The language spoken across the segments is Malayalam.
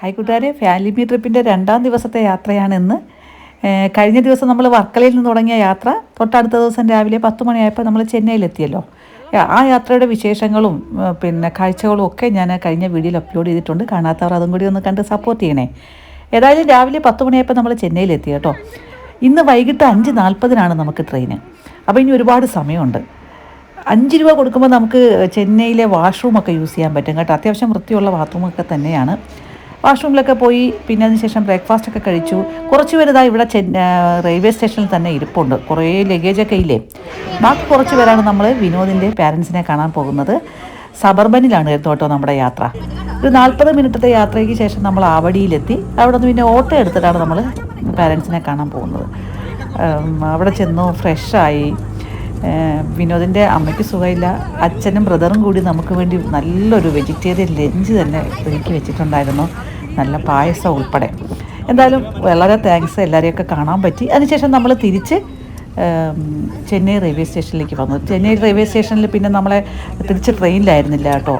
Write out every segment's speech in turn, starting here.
ഹായ് കൂട്ടുകാരെ ഫാമിലി ട്രിപ്പിന്റെ രണ്ടാം ദിവസത്തെ യാത്രയാണ് ഇന്ന് കഴിഞ്ഞ ദിവസം നമ്മൾ വർക്കലയിൽ നിന്ന് തുടങ്ങിയ യാത്ര. തൊട്ടടുത്ത ദിവസം രാവിലെ പത്ത് മണിയായപ്പോൾ നമ്മൾ ചെന്നൈയിലെത്തിയല്ലോ. ആ യാത്രയുടെ വിശേഷങ്ങളും പിന്നെ കാഴ്ചകളും ഒക്കെ ഞാൻ കഴിഞ്ഞ വീഡിയോയിൽ അപ്ലോഡ് ചെയ്തിട്ടുണ്ട്. കാണാത്തവർ അതും കൂടി ഒന്ന് കണ്ട് സപ്പോർട്ട് ചെയ്യണേ. ഏതായാലും രാവിലെ പത്ത് മണിയായപ്പോൾ നമ്മൾ ചെന്നൈയിലെത്തി കേട്ടോ. ഇന്ന് വൈകിട്ട് അഞ്ച് നാൽപ്പതിനാണ് നമുക്ക് ട്രെയിന് അപ്പോൾ ഇനി ഒരുപാട് സമയമുണ്ട്. അഞ്ച് രൂപ കൊടുക്കുമ്പോൾ നമുക്ക് ചെന്നൈയിലെ വാഷ്റൂമൊക്കെ യൂസ് ചെയ്യാൻ പറ്റും കേട്ടോ. അത്യാവശ്യം വൃത്തിയുള്ള ബാത്റൂമൊക്കെ തന്നെയാണ്. വാഷ്റൂമിലൊക്കെ പോയി പിന്നെ അതിനുശേഷം ബ്രേക്ക്ഫാസ്റ്റ് ഒക്കെ കഴിച്ചു. കുറച്ച് പേരിതാ ഇവിടെ റെയിൽവേ സ്റ്റേഷനിൽ തന്നെ ഇരിപ്പുണ്ട്. കുറേ ലഗേജൊക്കെ ഇല്ലേ? ബാക്കി കുറച്ച് പേരാണ് നമ്മൾ വിനോദിന്റെ പാരൻസിനെ കാണാൻ പോകുന്നത്. സബർബനിലാണ് കേട്ടോ നമ്മുടെ യാത്ര. ഒരു നാൽപ്പത് മിനിറ്റത്തെ യാത്രയ്ക്ക് ശേഷം നമ്മൾ ആവടിയിലെത്തി. അവിടെ നിന്ന് പിന്നെ ഓട്ടോ എടുത്തിട്ടാണ് നമ്മൾ പാരൻസിനെ കാണാൻ പോകുന്നത്. അവിടെ ചെന്നു ഫ്രഷായി വിനോദിന്റെ അമ്മയ്ക്ക് സുഖമില്ല. അച്ഛനും ബ്രദറും കൂടി നമുക്ക് വേണ്ടി നല്ലൊരു വെജിറ്റേറിയൻ ലഞ്ച് തന്നെ ഒരുക്കി വെച്ചിട്ടുണ്ടായിരുന്നു. നല്ല പായസം ഉൾപ്പെടെ. എന്തായാലും വളരെ താങ്ക്സ് എല്ലാവരെയൊക്കെ കാണാൻ പറ്റി. അതിനുശേഷം നമ്മൾ തിരിച്ച് ചെന്നൈ റെയിൽവേ സ്റ്റേഷനിലേക്ക് വന്നു. ചെന്നൈ റെയിൽവേ സ്റ്റേഷനിൽ പിന്നെ നമ്മളെ തിരിച്ച് ട്രെയിനിലായിരുന്നില്ല കേട്ടോ.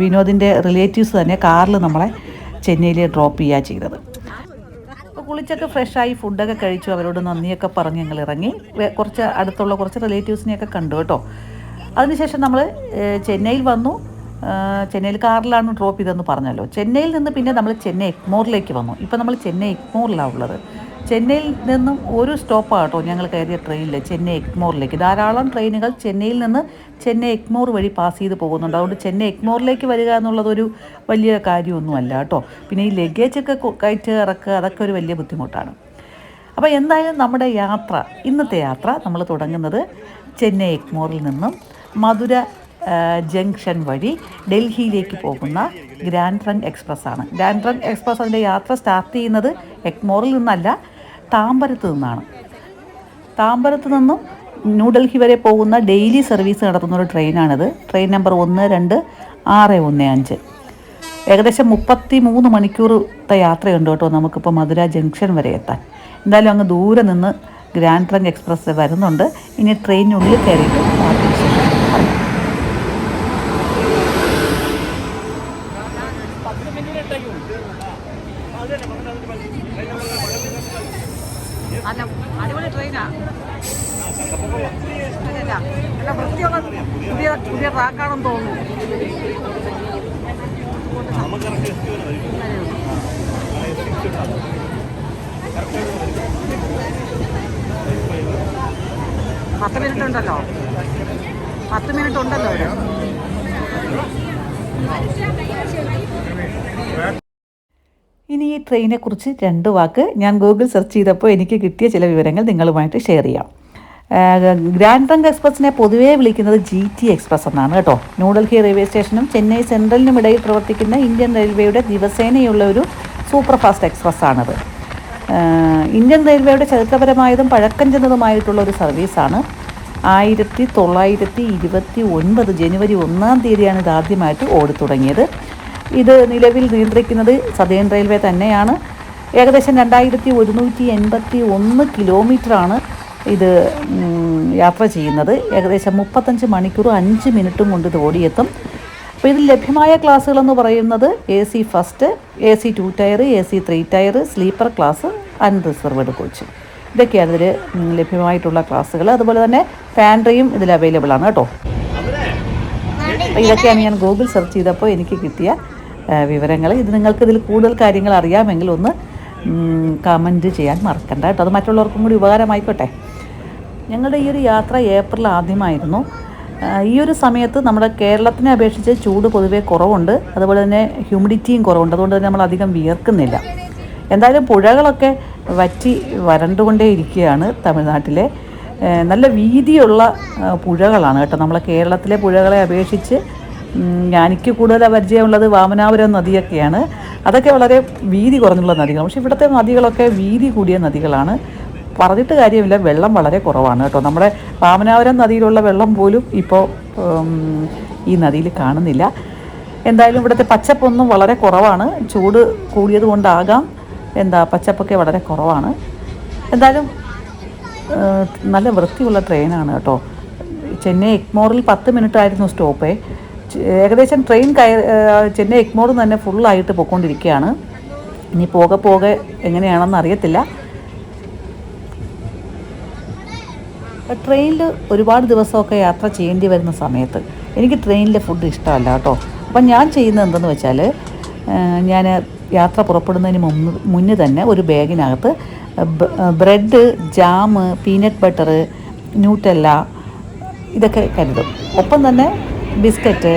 വിനോദിന്റെ റിലേറ്റീവ്സ് തന്നെ കാറിൽ നമ്മളെ ചെന്നൈയിൽ ഡ്രോപ്പ് ചെയ്യുക ചെയ്തത്. കുളിച്ചൊക്കെ ഫ്രഷായി ഫുഡൊക്കെ കഴിച്ചു. അവരോട് നന്ദിയൊക്കെ പറഞ്ഞ് ഞങ്ങൾ ഇറങ്ങി. കുറച്ച് അടുത്തുള്ള കുറച്ച് റിലേറ്റീവ്സിനെയൊക്കെ കണ്ടു കേട്ടോ. അതിനുശേഷം നമ്മൾ ചെന്നൈയിൽ വന്നു. ചെന്നൈയിൽ കാറിലാണ് ഡ്രോപ്പ് ചെയ്തതെന്ന് പറഞ്ഞല്ലോ. ചെന്നൈയിൽ നിന്ന് പിന്നെ നമ്മൾ ചെന്നൈ എക്മോറിലേക്ക് വന്നു. ഇപ്പോൾ നമ്മൾ ചെന്നൈ എക്മോറിലാണ് ഉള്ളത്. ചെന്നൈയിൽ നിന്നും ഒരു സ്റ്റോപ്പ് ആട്ടോ ഞങ്ങൾ കയറിയ ട്രെയിനിൽ ചെന്നൈ എക്മോറിലേക്ക് ധാരാളം ട്രെയിനുകൾ ചെന്നൈയിൽ നിന്ന് ചെന്നൈ എക്മോർ വഴി പാസ് ചെയ്ത് പോകുന്നുണ്ട്. അതുകൊണ്ട് ചെന്നൈ എക്മോറിലേക്ക് വരിക എന്നുള്ളതൊരു വലിയ കാര്യമൊന്നുമല്ല കേട്ടോ. പിന്നെ ഈ ലഗേജൊക്കെ കയറ്റ് ഇറക്കുക അതൊക്കെ ഒരു വലിയ ബുദ്ധിമുട്ടാണ്. അപ്പോൾ എന്തായാലും നമ്മുടെ യാത്ര ഇന്നത്തെ യാത്ര നമ്മൾ തുടങ്ങുന്നത് ചെന്നൈ എക്മോറിൽ നിന്നും മധുര ജംഗ്ഷൻ വഴി ഡൽഹിയിലേക്ക് പോകുന്ന ഗ്രാൻഡ് ട്രങ്ക് എക്സ്പ്രസ് ആണ് ഗ്രാൻഡ് ട്രങ്ക് എക്സ്പ്രസ് അതിന്റെ യാത്ര സ്റ്റാർട്ട് ചെയ്യുന്നത് എക്മോറിൽ നിന്നല്ല താമ്പരത്ത് നിന്നാണ്. താമ്പരത്ത് നിന്നും ന്യൂഡൽഹി വരെ പോകുന്ന ഡെയിലി സർവീസ് നടത്തുന്ന ഒരു ട്രെയിനാണിത്. ട്രെയിൻ നമ്പർ ഒന്ന് രണ്ട് ആറ് ഒന്ന് അഞ്ച്. ഏകദേശം മുപ്പത്തി മൂന്ന് മണിക്കൂറത്തെ യാത്രയുണ്ട് കേട്ടോ നമുക്കിപ്പോൾ മധുര ജംഗ്ഷൻ വരെ എത്താൻ. എന്തായാലും അങ്ങ് ദൂരെ നിന്ന് ഗ്രാൻഡ് ട്രങ്ക് എക്സ്പ്രസ് വരുന്നുണ്ട്. ഇനി ട്രെയിനിനുള്ളിൽ കയറിയിട്ട് ബാക്കി വിശേഷം പറയാം അല്ല അടിപൊളി ട്രെയിനാ അല്ലല്ല നല്ല വൃത്തിയുള്ള പുതിയ പുതിയ ട്രാക്കാണെന്ന് തോന്നുന്നു ഉണ്ടല്ലോ. പത്ത് മിനിറ്റ് ഉണ്ടല്ലോ ഇനി ഈ ട്രെയിനെ കുറിച്ച് രണ്ട് വാക്ക് ഞാൻ ഗൂഗിൾ സെർച്ച് ചെയ്തപ്പോൾ എനിക്ക് കിട്ടിയ ചില വിവരങ്ങൾ നിങ്ങളുമായിട്ട് ഷെയർ ചെയ്യാം. ഗ്രാൻഡ് ട്രങ്ക് എക്സ്പ്രസിനെ പൊതുവേ വിളിക്കുന്നത് ജി ടി എക്സ്പ്രസ് എന്നാണ് കേട്ടോ. ന്യൂഡൽഹി റെയിൽവേ സ്റ്റേഷനും ചെന്നൈ സെൻട്രലിനും ഇടയിൽ പ്രവർത്തിക്കുന്ന ഇന്ത്യൻ റെയിൽവേയുടെ ദിവസേനയുള്ള ഒരു സൂപ്പർ ഫാസ്റ്റ് എക്സ്പ്രസ് ആണത്. ആഹ് ഇന്ത്യൻ റെയിൽവേയുടെ ചരിത്രപരമായതും പഴക്കം ചെന്നതുമായിട്ടുള്ള ഒരു സർവീസാണ്. ആയിരത്തി തൊള്ളായിരത്തി ഇരുപത്തി ഒൻപത് ജനുവരി ഒന്നാം തീയതിയാണ് ഇത് ആദ്യമായിട്ട് ഓടിത്തുടങ്ങിയത് ഇത് നിലവിൽ നിയന്ത്രിക്കുന്നത് സദേൺ റെയിൽവേ തന്നെയാണ്. ഏകദേശം രണ്ടായിരത്തി ഒരുന്നൂറ്റി എൺപത്തി ഒന്ന് കിലോമീറ്ററാണ് ഇത് യാത്ര ചെയ്യുന്നത്. ഏകദേശം മുപ്പത്തഞ്ച് മണിക്കൂർ അഞ്ച് മിനിറ്റും കൊണ്ട് ഇത് ഓടിയെത്തും. അപ്പോൾ ഇതിൽ ലഭ്യമായ ക്ലാസ്സുകളെന്ന് പറയുന്നത് A C first A C two tier A C three tier sleeper class unreserved coach ഇതൊക്കെയാണ് ഇതിൽ ലഭ്യമായിട്ടുള്ള ക്ലാസ്സുകൾ അതുപോലെ തന്നെ പാൻട്രിയും ഇതിൽ അവൈലബിൾ ആണ് കേട്ടോ. ഇതൊക്കെയാണ് ഞാൻ ഗൂഗിൾ സെർച്ച് ചെയ്തപ്പോൾ എനിക്ക് കിട്ടിയ വിവരങ്ങൾ ഇത് നിങ്ങൾക്ക് ഇതിൽ കൂടുതൽ കാര്യങ്ങൾ അറിയാമെങ്കിൽ ഒന്ന് കമന്റ് ചെയ്യാൻ മറക്കണ്ട കേട്ടോ. അത് മറ്റുള്ളവർക്കും കൂടി ഉപകാരമായിക്കോട്ടെ. ഞങ്ങളുടെ ഈ ഒരു യാത്ര ഏപ്രിൽ ആദ്യമായിരുന്നു. ഈ ഒരു സമയത്ത് നമ്മുടെ കേരളത്തിനെ അപേക്ഷിച്ച് ചൂട് പൊതുവേ കുറവുണ്ട്. അതുപോലെ തന്നെ ഹ്യൂമിഡിറ്റിയും കുറവുണ്ട്. അതുകൊണ്ട് തന്നെ നമ്മൾ അധികം വിയർക്കുന്നില്ല. എന്തായാലും പുഴകളൊക്കെ വറ്റി വരണ്ടുകൊണ്ടേ ഇരിക്കുകയാണ് തമിഴ്നാട്ടിലെ നല്ല വീതിയുള്ള പുഴകളാണ് കേട്ടോ. നമ്മളെ കേരളത്തിലെ പുഴകളെ അപേക്ഷിച്ച് എനിക്ക് കൂടുതൽ പരിചയമുള്ളത് വാമനാപുരം നദിയൊക്കെയാണ്. അതൊക്കെ വളരെ വീതി കുറഞ്ഞുള്ള നദികളാണ്. പക്ഷേ ഇവിടുത്തെ നദികളൊക്കെ വീതി കൂടിയ നദികളാണ്. പറഞ്ഞിട്ട് കാര്യമില്ല വെള്ളം വളരെ കുറവാണ് കേട്ടോ. നമ്മുടെ വാമനാപുരം നദിയിലുള്ള വെള്ളം പോലും ഇപ്പോൾ ഈ നദിയിൽ കാണുന്നില്ല. എന്തായാലും ഇവിടുത്തെ പച്ചപ്പൊന്നും വളരെ കുറവാണ്. ചൂട് കൂടിയത് കൊണ്ടാകാം എന്താ പച്ചപ്പൊക്കെ വളരെ കുറവാണ്. എന്തായാലും നല്ല വൃത്തിയുള്ള ട്രെയിനാണ് കേട്ടോ. ചെന്നൈ എക്മോറിൽ പത്ത് മിനിറ്റ് ആയിരുന്നു സ്റ്റോപ്പേ ഏകദേശം ട്രെയിൻ കയ ചെന്നൈ എക്മോറിൽ തന്നെ ഫുള്ളായിട്ട് പൊയ്ക്കൊണ്ടിരിക്കുകയാണ്. ഇനി പോകെ പോകെ എങ്ങനെയാണെന്ന് അറിയത്തില്ല. ട്രെയിനിൽ ഒരുപാട് ദിവസമൊക്കെ യാത്ര ചെയ്യേണ്ടി വരുന്ന സമയത്ത് എനിക്ക് ട്രെയിനിലെ ഫുഡ് ഇഷ്ടമല്ല കേട്ടോ. അപ്പം ഞാൻ ചെയ്യുന്നത് എന്തെന്ന് വെച്ചാൽ ഞാൻ യാത്ര പുറപ്പെടുന്നതിന് മുമ്പ് മുന്നേ തന്നെ ഒരു ബാഗിനകത്ത് bread jam peanut butter Nutella ഇതൊക്കെ കരുതും. ഒപ്പം തന്നെ ബിസ്ക്കറ്റ്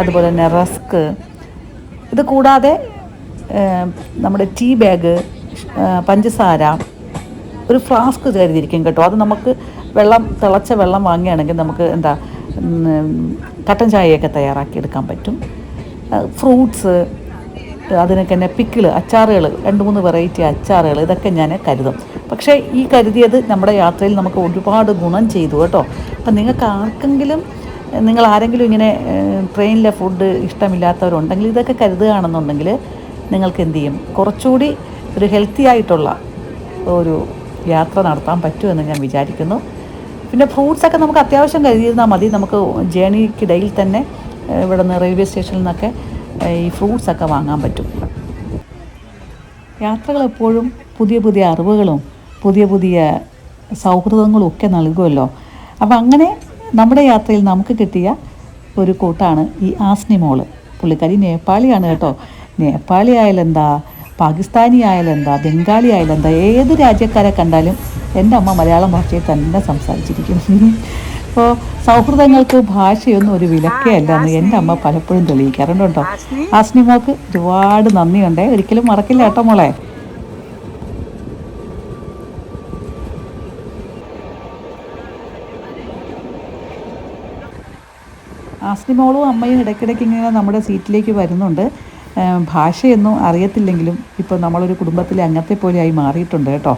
അതുപോലെ തന്നെ റസ്ക്. ഇത് കൂടാതെ നമ്മുടെ ടീ ബാഗ് പഞ്ചസാര ഒരു ഫ്ലാസ്ക് കരുതിയിരിക്കും കേട്ടോ. അത് നമുക്ക് വെള്ളം തിളച്ച വെള്ളം വാങ്ങുകയാണെങ്കിൽ നമുക്ക് എന്താ കട്ടൻ ചായയൊക്കെ തയ്യാറാക്കി എടുക്കാൻ പറ്റും. ഫ്രൂട്ട്സ് അതിനൊക്കെ തന്നെ പിക്കിൾ അച്ചാറുകൾ രണ്ട് മൂന്ന് വെറൈറ്റി അച്ചാറുകൾ ഇതൊക്കെ ഞാൻ കരുതും. പക്ഷേ ഈ കരുതിയത് നമ്മുടെ യാത്രയിൽ നമുക്ക് ഒരുപാട് ഗുണം ചെയ്തു കേട്ടോ. അപ്പം നിങ്ങൾക്ക് ആർക്കെങ്കിലും നിങ്ങൾ ആരെങ്കിലും ഇങ്ങനെ ട്രെയിനിലെ ഫുഡ് ഇഷ്ടമില്ലാത്തവരുണ്ടെങ്കിൽ ഇതൊക്കെ കരുതുകയാണെന്നുണ്ടെങ്കിൽ നിങ്ങൾക്ക് എന്ത് ചെയ്യും? കുറച്ചുകൂടി ഒരു ഹെൽത്തി ആയിട്ടുള്ള ഒരു യാത്ര നടത്താൻ പറ്റുമെന്ന് ഞാൻ വിചാരിക്കുന്നു. പിന്നെ ഫ്രൂട്ട്സൊക്കെ നമുക്ക് അത്യാവശ്യം കരുതിയിരുന്നാൽ മതി. നമുക്ക് ജേണിക്കിടയിൽ തന്നെ ഇവിടെ നിന്ന് റെയിൽവേ സ്റ്റേഷനിൽ നിന്നൊക്കെ ഈ ഫ്രൂട്ട്സൊക്കെ വാങ്ങാൻ പറ്റും. യാത്രകൾ എപ്പോഴും പുതിയ പുതിയ അറിവുകളും പുതിയ പുതിയ സൗഹൃദങ്ങളും ഒക്കെ നൽകുമല്ലോ. അപ്പം അങ്ങനെ നമ്മുടെ യാത്രയിൽ നമുക്ക് കിട്ടിയ ഒരു കൂട്ടാണ് ഈ ആസ്നി മോൾ. പുള്ളിക്കാരി നേപ്പാളിയാണ് കേട്ടോ. നേപ്പാളി ആയാലെന്താ? പാകിസ്ഥാനി ആയാലെന്താ? ബംഗാളി ആയാലെന്താ? ഏത് രാജ്യക്കാരെ കണ്ടാലും എന്റെ അമ്മ മലയാളം ഭാഷയിൽ തന്നെ സംസാരിച്ചിരിക്കും. അപ്പോൾ സൗഹൃദങ്ങൾക്ക് ഭാഷയൊന്നും ഒരു വിലക്കേ അല്ല എന്ന് എന്റെ അമ്മ പലപ്പോഴും തെളിയിക്കാറുണ്ട്? കേട്ടോ ആസ്നി മോക്ക് ഒരുപാട് നന്ദിയുണ്ട് ഒരിക്കലും മറക്കില്ല കേട്ടോ മോളെ. ആസ്നി മോളും അമ്മയും ഇടയ്ക്കിടയ്ക്ക് ഇങ്ങനെ നമ്മുടെ സീറ്റിലേക്ക് വരുന്നുണ്ട്. ഭാഷയൊന്നും അറിയത്തില്ലെങ്കിലും ഇപ്പോൾ നമ്മളൊരു കുടുംബത്തിലെ അംഗത്തെ പോലെയായി മാറിയിട്ടുണ്ട് കേട്ടോ.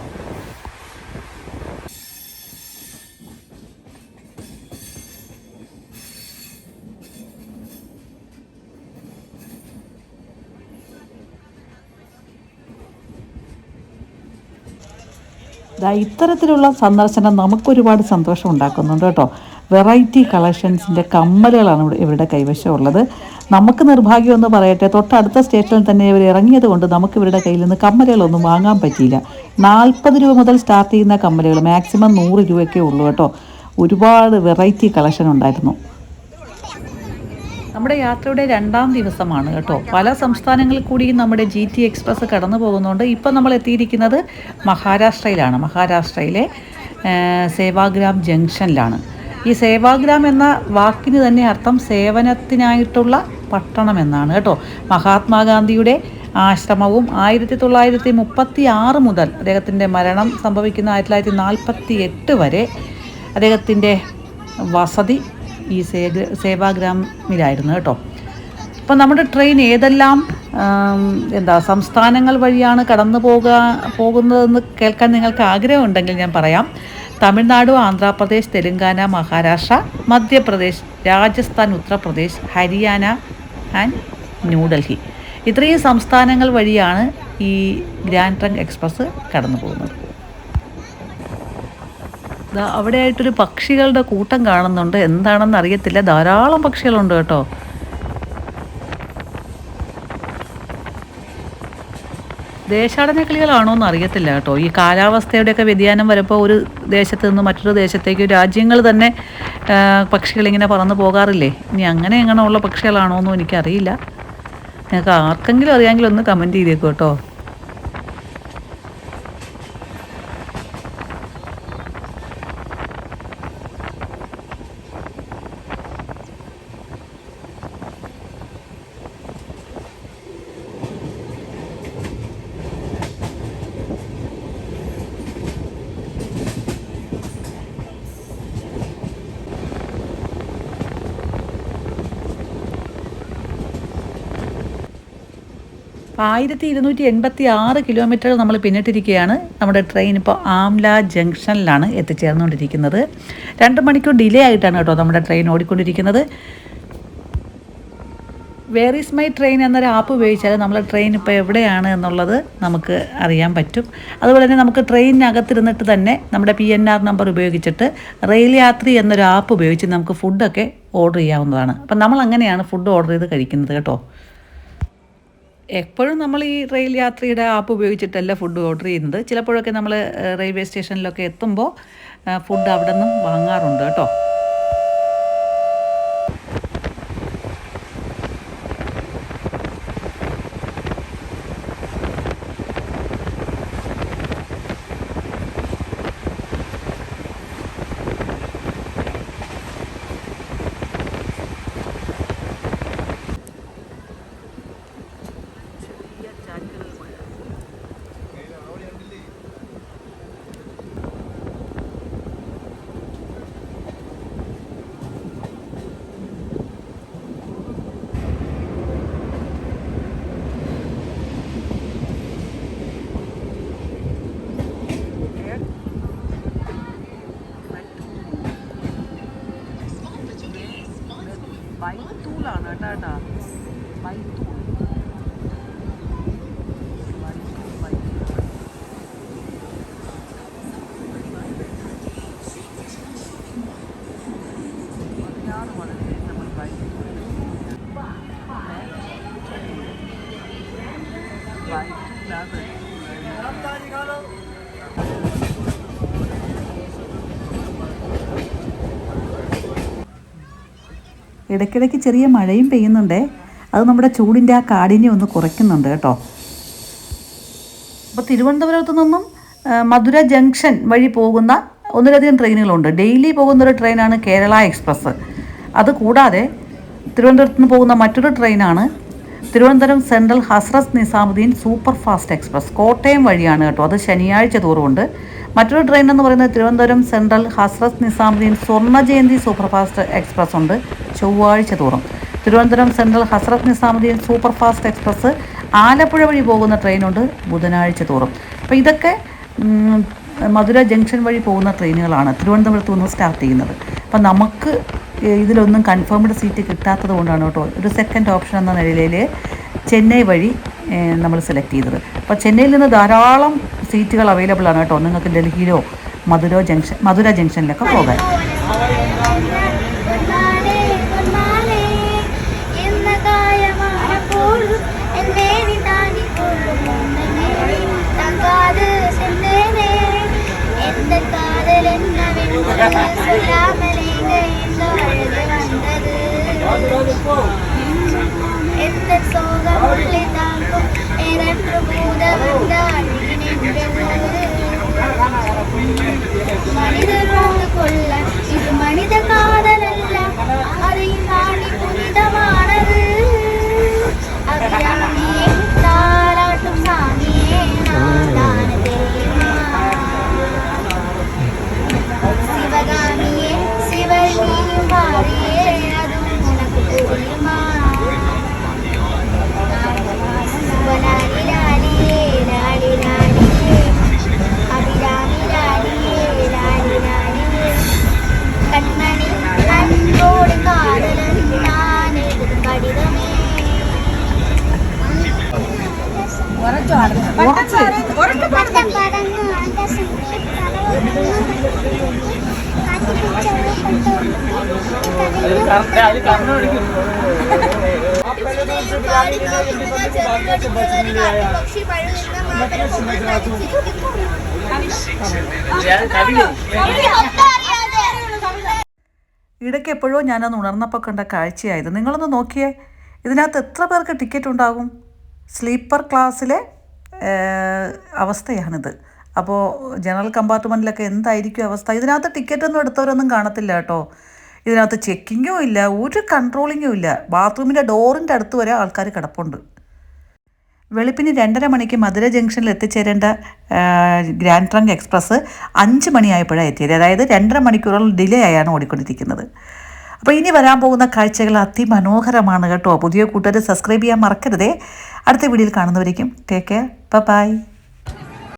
ഇത്തരത്തിലുള്ള സന്ദർശനം നമുക്കൊരുപാട് സന്തോഷം ഉണ്ടാക്കുന്നുണ്ട് കേട്ടോ. വെറൈറ്റി കളക്ഷൻസിന്റെ കമ്മലുകളാണ് ഇവിടെ ഇവരുടെ കൈവശമുള്ളത്. നമുക്ക് നിർഭാഗ്യം എന്ന് പറയട്ടെ തൊട്ടടുത്ത സ്റ്റേഷനിൽ തന്നെ ഇവർ ഇറങ്ങിയത് കൊണ്ട് നമുക്ക് ഇവരുടെ കയ്യിൽ നിന്ന് കമ്മലുകളൊന്നും വാങ്ങാൻ പറ്റിയില്ല. നാൽപ്പത് രൂപ മുതൽ സ്റ്റാർട്ട് ചെയ്യുന്ന കമ്മലുകൾ മാക്സിമം നൂറ് രൂപയൊക്കെ ഉള്ളൂ കേട്ടോ. ഒരുപാട് വെറൈറ്റി കളക്ഷൻ ഉണ്ടായിരുന്നു. നമ്മുടെ യാത്രയുടെ രണ്ടാം ദിവസമാണ് കേട്ടോ. പല സംസ്ഥാനങ്ങളിൽ കൂടി നമ്മുടെ ജി ടി എക്സ്പ്രസ് കടന്നു പോകുന്നുണ്ട്. ഇപ്പം നമ്മൾ എത്തിയിരിക്കുന്നത് മഹാരാഷ്ട്രയിലാണ്. മഹാരാഷ്ട്രയിലെ സേവാഗ്രാം ജംഗ്ഷനിലാണ്. ഈ സേവാഗ്രാം എന്ന വാക്കിന് തന്നെ അർത്ഥം സേവനത്തിനായിട്ടുള്ള പട്ടണം എന്നാണ് കേട്ടോ. മഹാത്മാഗാന്ധിയുടെ ആശ്രമവും ആയിരത്തി തൊള്ളായിരത്തി മുപ്പത്തി ആറ് മുതൽ അദ്ദേഹത്തിന്റെ മരണം സംഭവിക്കുന്ന ആയിരത്തി തൊള്ളായിരത്തി നാൽപ്പത്തി എട്ട് വരെ അദ്ദേഹത്തിന്റെ വസതി ഈ സേഗ സേവാഗ്രാമിലായിരുന്നു കേട്ടോ. അപ്പം നമ്മുടെ ട്രെയിൻ ഏതെല്ലാം എന്താ സംസ്ഥാനങ്ങൾ വഴിയാണ് കടന്നു പോകുക പോകുന്നതെന്ന് കേൾക്കാൻ നിങ്ങൾക്ക് ആഗ്രഹമുണ്ടെങ്കിൽ ഞാൻ പറയാം. തമിഴ്നാട് ആന്ധ്രാപ്രദേശ് തെലുങ്കാന മഹാരാഷ്ട്ര മധ്യപ്രദേശ് രാജസ്ഥാൻ ഉത്തർപ്രദേശ് ഹരിയാന ആൻഡ് ന്യൂഡൽഹി ഇത്രയും സംസ്ഥാനങ്ങൾ വഴിയാണ് ഈ ഗ്രാൻഡ് ട്രങ്ക് എക്സ്പ്രസ് കടന്നു പോകുന്നത്. അവിടെയായിട്ടൊരു പക്ഷികളുടെ കൂട്ടം കാണുന്നുണ്ട്. എന്താണെന്ന് അറിയത്തില്ല. ധാരാളം പക്ഷികളുണ്ട് കേട്ടോ. ദേശാടന കിളികളാണോ എന്ന് അറിയത്തില്ല കേട്ടോ. ഈ കാലാവസ്ഥയുടെയൊക്കെ വ്യതിയാനം വരുമ്പോൾ ഒരു ദേശത്ത് നിന്ന് മറ്റൊരു ദേശത്തേക്ക് രാജ്യങ്ങൾ തന്നെ പക്ഷികളിങ്ങനെ പറന്ന് പോകാറില്ലേ? ഇനി അങ്ങനെ എങ്ങനെയുള്ള പക്ഷികളാണോ എന്നും എനിക്കറിയില്ല. നിങ്ങൾക്ക് ആർക്കെങ്കിലും അറിയാമെങ്കിൽ ഒന്ന് കമന്റ് ചെയ്തേക്കും കേട്ടോ. ആയിരത്തി ഇരുന്നൂറ്റി എൺപത്തി ആറ് കിലോമീറ്റർ നമ്മൾ പിന്നിട്ടിരിക്കുകയാണ്. നമ്മുടെ ട്രെയിൻ ഇപ്പോൾ ആംല ജംഗ്ഷനിലാണ് എത്തിച്ചേർന്നുകൊണ്ടിരിക്കുന്നത്. രണ്ട് മണിക്കൂർ ഡിലേ ആയിട്ടാണ് കേട്ടോ നമ്മുടെ ട്രെയിൻ ഓടിക്കൊണ്ടിരിക്കുന്നത്. വേർ ഈസ് മൈ ട്രെയിൻ എന്നൊരു ആപ്പ് ഉപയോഗിച്ചാൽ നമ്മൾ ട്രെയിൻ ഇപ്പോൾ എവിടെയാണ് എന്നുള്ളത് നമുക്ക് അറിയാൻ പറ്റും. അതുപോലെ തന്നെ നമുക്ക് ട്രെയിനിനകത്തിരുന്നിട്ട് തന്നെ നമ്മുടെ പി എൻ ആർ നമ്പർ ഉപയോഗിച്ചിട്ട് റെയിൽ യാത്രി എന്നൊരു ആപ്പ് ഉപയോഗിച്ച് നമുക്ക് ഫുഡൊക്കെ ഓർഡർ ചെയ്യാവുന്നതാണ്. അപ്പം നമ്മൾ അങ്ങനെയാണ് ഫുഡ് ഓർഡർ ചെയ്ത് കഴിക്കുന്നത് കേട്ടോ. എപ്പോഴും നമ്മൾ ഈ റെയിൽ യാത്രയുടെ ആപ്പ് ഉപയോഗിച്ചിട്ടല്ല ഫുഡ് ഓർഡർ ചെയ്യുന്നത്. ചിലപ്പോഴൊക്കെ നമ്മൾ റെയിൽവേ സ്റ്റേഷനിലൊക്കെ എത്തുമ്പോൾ ഫുഡ് അവിടെ നിന്നും വാങ്ങാറുണ്ട് കേട്ടോ. ബൈത്തൂലാണ് കേട്ടോ കേട്ടോ. ബൈത്തൂൾ ഇടയ്ക്കിടയ്ക്ക് ചെറിയ മഴയും പെയ്യുന്നുണ്ടേ. അത് നമ്മുടെ ചൂടിന്റെ ആ കാഠിന്യം ഒന്ന് കുറയ്ക്കുന്നുണ്ട് കേട്ടോ. അപ്പോൾ തിരുവനന്തപുരത്ത് നിന്നും മധുര ജംഗ്ഷൻ വഴി പോകുന്ന ഒന്നിലധികം ട്രെയിനുകളുണ്ട്. ഡെയിലി പോകുന്ന ഒരു ട്രെയിനാണ് കേരള എക്സ്പ്രസ്. അത് കൂടാതെ തിരുവനന്തപുരത്ത് നിന്ന് പോകുന്ന മറ്റൊരു ട്രെയിനാണ് Thiruvananthapuram Central Hazrat Nizamuddin super fast express Kottayam വഴിയാണ് കേട്ടോ. അത് ശനിയാഴ്ച തോറുമുണ്ട്. മറ്റൊരു ട്രെയിൻ എന്ന് പറയുന്നത് തിരുവനന്തപുരം സെൻട്രൽ ഹസ്രത്ത് നിസാമുദ്ദീൻ സ്വർണ ജയന്തി സൂപ്പർ ഫാസ്റ്റ് എക്സ്പ്രസ് ഉണ്ട് ചൊവ്വാഴ്ച തോറും. Thiruvananthapuram Central Hazrat Nizamuddin super fast express Alappuzha വഴി പോകുന്ന ട്രെയിനുണ്ട് ബുധനാഴ്ച തോറും. അപ്പോൾ ഇതൊക്കെ മധുര ജംഗ്ഷൻ വഴി പോകുന്ന ട്രെയിനുകളാണ്. തിരുവനന്തപുരത്ത് നിന്ന് സ്റ്റാർട്ട് ചെയ്യുന്നത്. അപ്പം നമുക്ക് ഇതിലൊന്നും കൺഫേംഡ് സീറ്റ് കിട്ടാത്തത് കൊണ്ടാണ് കേട്ടോ. ഒരു സെക്കൻഡ് ഓപ്ഷൻ എന്ന നിലയിൽ ചെന്നൈ വഴി നമ്മൾ സെലക്ട് ചെയ്തത്. അപ്പോൾ ചെന്നൈയിൽ നിന്ന് ധാരാളം സീറ്റുകൾ അവൈലബിൾ ആണ് കേട്ടോ. നിങ്ങൾക്ക് ഡൽഹിയിലോ മധുര ജംഗ്ഷൻ മധുര ജംഗ്ഷനിലൊക്കെ പോകാൻ. எந்த சோகம் ഇടയ്ക്ക് എപ്പോഴോ ഞാനന്ന് ഉണർന്നപ്പോൾ കണ്ട കാഴ്ചയായത്. നിങ്ങളൊന്ന് നോക്കിയേ. ഇതിനകത്ത് എത്ര പേർക്ക് ടിക്കറ്റ് ഉണ്ടാകും? സ്ലീപ്പർ ക്ലാസ്സിലെ അവസ്ഥയാണിത്. അപ്പോൾ ജനറൽ കമ്പാർട്ട്മെന്റിലൊക്കെ എന്തായിരിക്കും അവസ്ഥ? ഇതിനകത്ത് ടിക്കറ്റൊന്നും എടുത്തവരൊന്നും കാണത്തില്ല കേട്ടോ. ഇതിനകത്ത് ചെക്കിങ്ങും ഇല്ല ഒരു കൺട്രോളിങ്ങും ഇല്ല. ബാത്റൂമിന്റെ ഡോറിന്റെ അടുത്ത് വരെ ആൾക്കാർ കിടപ്പുണ്ട്. വെളുപ്പിന് രണ്ടര മണിക്ക് മധുര ജംഗ്ഷനിൽ എത്തിച്ചേരേണ്ട ഗ്രാൻഡ് ട്രങ്ക് എക്സ്പ്രസ് അഞ്ച് മണിയായപ്പോഴാണ് എത്തിയത്. അതായത് രണ്ടര മണിക്കൂറോളം ഡിലേ ആയാണ് ഓടിക്കൊണ്ടിരിക്കുന്നത്. അപ്പോൾ ഇനി വരാൻ പോകുന്ന കാഴ്ചകൾ അതിമനോഹരമാണ് കേട്ടോ. പുതിയ കൂട്ടുകാർ സബ്സ്ക്രൈബ് ചെയ്യാൻ മറക്കരുതേ. അടുത്ത വീഡിയോയിൽ കാണുന്നവരേക്കും ടേക്ക് കെയർ ബൈ